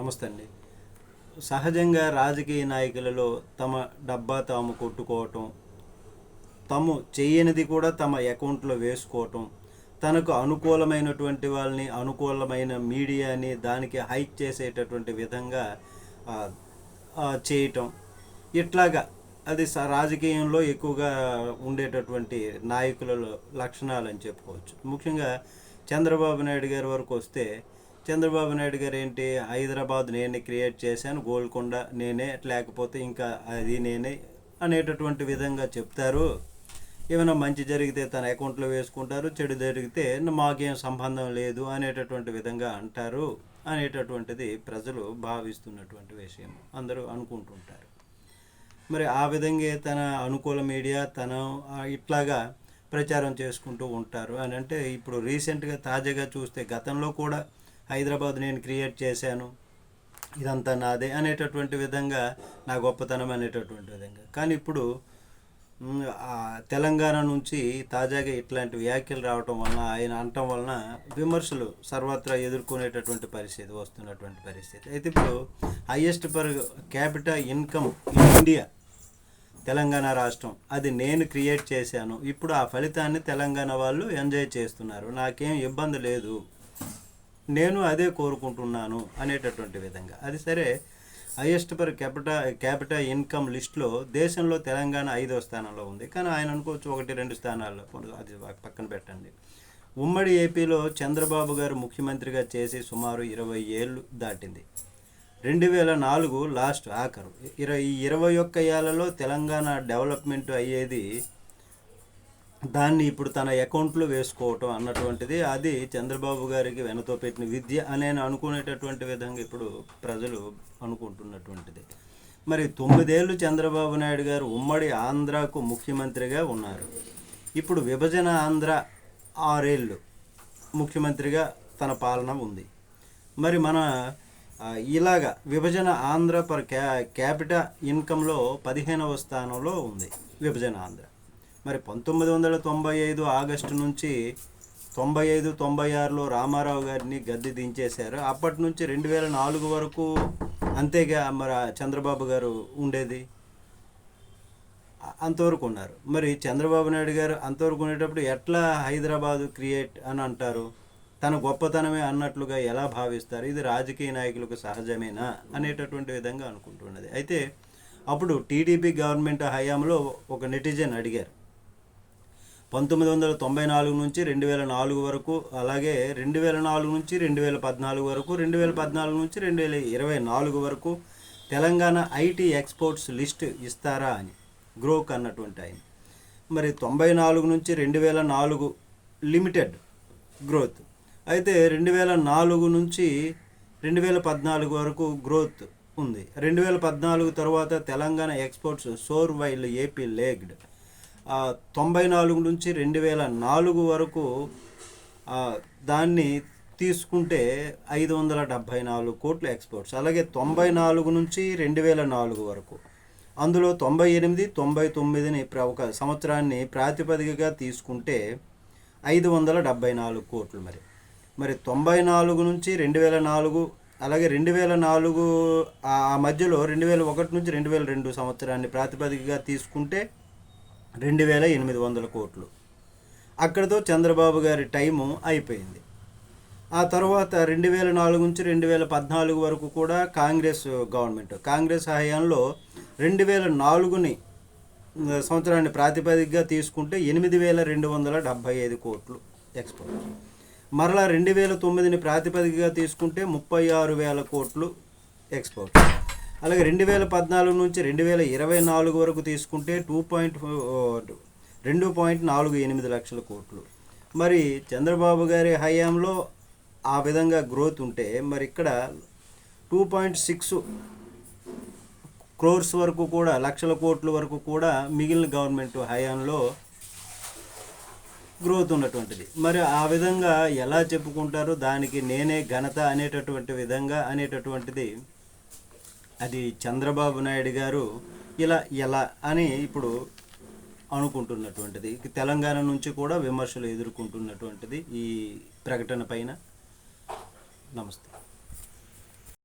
నమస్తే అండి. సహజంగా రాజకీయ నాయకులలో తమ డబ్బా తాము కొట్టుకోవటం తాము చేయనిది కూడా తమ అకౌంట్లో వేసుకోవటం తనకు అనుకూలమైనటువంటి వాళ్ళని అనుకూలమైన మీడియాని దానికి హైక్ చేసేటటువంటి విధంగా చేయటం. ఇట్లాగా అది స రాజకీయంలో ఎక్కువగా ఉండేటటువంటి నాయకుల లక్షణాలు అని చెప్పుకోవచ్చు. ముఖ్యంగా చంద్రబాబు నాయుడు గారి వరకు వస్తే చంద్రబాబు నాయుడు గారు ఏంటి? హైదరాబాద్ నేనే క్రియేట్ చేశాను గోల్కొండ నేనే లేకపోతే ఇంకా అది నేనే అనేటటువంటి విధంగా చెప్తారు. ఏమైనా మంచి జరిగితే తన అకౌంట్లో వేసుకుంటారు చెడు జరిగితే మాకేం సంబంధం లేదు అనేటటువంటి విధంగా అంటారు అనేటటువంటిది ప్రజలు భావిస్తున్నటువంటి విషయం. అందరూ అనుకుంటుంటారు. మరి ఆ విధంగా తన అనుకూల మీడియా తన ఇట్లాగా ప్రచారం చేసుకుంటూ ఉంటారు అని అంటే ఇప్పుడు రీసెంట్గా తాజాగా చూస్తే గతంలో కూడా హైదరాబాద్ నేను క్రియేట్ చేశాను. ఇదంతా నాదే అనేటటువంటి విధంగా నా గొప్పతనం అనేటటువంటి విధంగా. కానీ ఇప్పుడు ఆ తెలంగాణ నుంచి తాజాగా ఇట్లాంటి వ్యాఖ్యలు రావటం వలన ఆయన అనటం వలన విమర్శలు సర్వత్రా ఎదుర్కొనేటటువంటి పరిస్థితి వస్తున్నటువంటి పరిస్థితి. అయితే ఇప్పుడు highest per capital income in India Telangana రాష్ట్రం అది నేను క్రియేట్ చేశాను. ఇప్పుడు ఆ ఫలితాన్ని తెలంగాణ వాళ్ళు ఎంజాయ్ చేస్తున్నారు. నాకేం ఇబ్బంది లేదు. నేను అదే కోరుకుంటున్నాను అనేటటువంటి విధంగా. అది సరే highest per capita capita income లిస్ట్లో దేశంలో తెలంగాణ ఐదో స్థానంలో ఉంది. కానీ ఆయన అనుకోవచ్చు ఒకటి రెండు స్థానాల్లో అది పక్కన పెట్టండి. ఉమ్మడి ఏపీలో చంద్రబాబు గారు ముఖ్యమంత్రిగా చేసి సుమారు ఇరవై ఏళ్ళు దాటింది. రెండు వేల నాలుగు లాస్ట్ ఆఖరు. ఇరవై ఈ ఇరవై ఒక్క ఏళ్ళలో తెలంగాణ డెవలప్మెంట్ అయ్యేది దాన్ని ఇప్పుడు తన అకౌంట్లో వేసుకోవటం అన్నటువంటిది అది చంద్రబాబు గారికి వెనతో పెట్టిన విద్య అనే అనుకునేటటువంటి విధంగా ఇప్పుడు ప్రజలు అనుకుంటున్నటువంటిది. మరి తొమ్మిదేళ్ళు చంద్రబాబు నాయుడు గారు ఉమ్మడి ఆంధ్రాకు ముఖ్యమంత్రిగా ఉన్నారు. ఇప్పుడు విభజన ఆంధ్ర ఆరేళ్ళు ముఖ్యమంత్రిగా తన పాలన ఉంది. మరి మన ఇలాగ విభజన ఆంధ్ర పర్ క్యా క్యాపిటల్ ఇన్కంలో పదిహేనవ స్థానంలో ఉంది విభజన ఆంధ్ర. మరి పంతొమ్మిది వందల తొంభై ఐదు ఆగస్టు నుంచి తొంభై ఐదు తొంభై ఆరులో రామారావు గారిని గద్దె దించేశారు. అప్పటి నుంచి రెండు వేల నాలుగు వరకు అంతేగా మరి చంద్రబాబు గారు ఉండేది? అంతవరకు ఉన్నారు. మరి చంద్రబాబు నాయుడు గారు అంతవరకు ఉండేటప్పుడు ఎట్లా హైదరాబాదు క్రియేట్ అని అంటారు? తన గొప్పతనమే అన్నట్లుగా ఎలా భావిస్తారు? ఇది రాజకీయ నాయకులకు సహజమేనా? అనేటటువంటి విధంగా అనుకుంటున్నది. అయితే అప్పుడు టీడీపీ గవర్నమెంట్ హయాంలో ఒక నెటిజన్ అడిగారు. పంతొమ్మిది వందల తొంభై నాలుగు నుంచి రెండు వేల నాలుగు వరకు అలాగే రెండు వేల నాలుగు నుంచి రెండు వేల పద్నాలుగు వరకు రెండు వేల పద్నాలుగు నుంచి రెండు వేల ఇరవై నాలుగు వరకు తెలంగాణ ఐటీ ఎక్స్పోర్ట్స్ లిస్ట్ ఇస్తారా అని గ్రోక్ అన్నటువంటి ఆయన. మరి తొంభై నాలుగు నుంచి రెండు వేల నాలుగు లిమిటెడ్ గ్రోత్. అయితే రెండు వేల నాలుగు నుంచి రెండు వేల పద్నాలుగు వరకు గ్రోత్ ఉంది. రెండు వేల పద్నాలుగు తర్వాత Telangana exports soar while AP lagged. తొంభై నాలుగు నుంచి రెండు వేల నాలుగు వరకు దాన్ని తీసుకుంటే ఐదు వందల డెబ్భై నాలుగు కోట్లు ఎక్స్పోర్ట్స్. అలాగే తొంభై నాలుగు నుంచి రెండు వేల నాలుగు వరకు. అందులో తొంభై ఎనిమిది తొంభై తొమ్మిదిని ప్ర- ఒక సంవత్సరాన్ని ప్రాతిపదికగా తీసుకుంటే ఐదు వందల డెబ్భై నాలుగు కోట్లు మరి. మరి తొంభై నాలుగు నుంచి రెండు వేల నాలుగు అలాగే రెండు వేల నాలుగు ఆ మధ్యలో రెండు వేల ఒకటి నుంచి రెండు వేల రెండు సంవత్సరాన్ని ప్రాతిపదికగా తీసుకుంటే రెండు వేల ఎనిమిది వందల కోట్లు. అక్కడితో చంద్రబాబు గారి టైము అయిపోయింది. ఆ తర్వాత రెండు వేల నాలుగు నుంచి రెండు వేల పద్నాలుగు వరకు కూడా కాంగ్రెస్ గవర్నమెంట్ కాంగ్రెస్ హయాంలో రెండు వేల నాలుగుని సంవత్సరాన్ని ప్రాతిపదికగా తీసుకుంటే ఎనిమిది వేల రెండు వందల డెబ్భై ఐదు కోట్లు ఎక్స్పోర్ట్. మరలా రెండు వేల తొమ్మిదిని ప్రాతిపదికగా తీసుకుంటే ముప్పై ఆరు వేల కోట్లు ఎక్స్పోర్ట్. అలాగే రెండు వేల పద్నాలుగు నుంచి రెండు వేల ఇరవై నాలుగు వరకు తీసుకుంటే టూ పాయింట్ రెండు పాయింట్ నాలుగు ఎనిమిది లక్షల కోట్లు. మరి చంద్రబాబు గారి హయాంలో ఆ విధంగా గ్రోత్ ఉంటే మరి ఇక్కడ టూ పాయింట్ సిక్స్ క్రోర్స్ వరకు కూడా లక్షల కోట్ల వరకు కూడా మిగిలిన గవర్నమెంట్ హయాంలో గ్రోత్ ఉన్నటువంటిది. మరి ఆ విధంగా ఎలా చెప్పుకుంటారో? దానికి నేనే ఘనత అనేటటువంటి విధంగా అనేటటువంటిది అది చంద్రబాబు నాయుడు గారు ఇలా ఎలా అని ఇప్పుడు అనుకుంటున్నటువంటిది. తెలంగాణ నుంచి కూడా విమర్శలు ఎదుర్కొంటున్నటువంటిది ఈ ప్రకటన పైన. నమస్తే.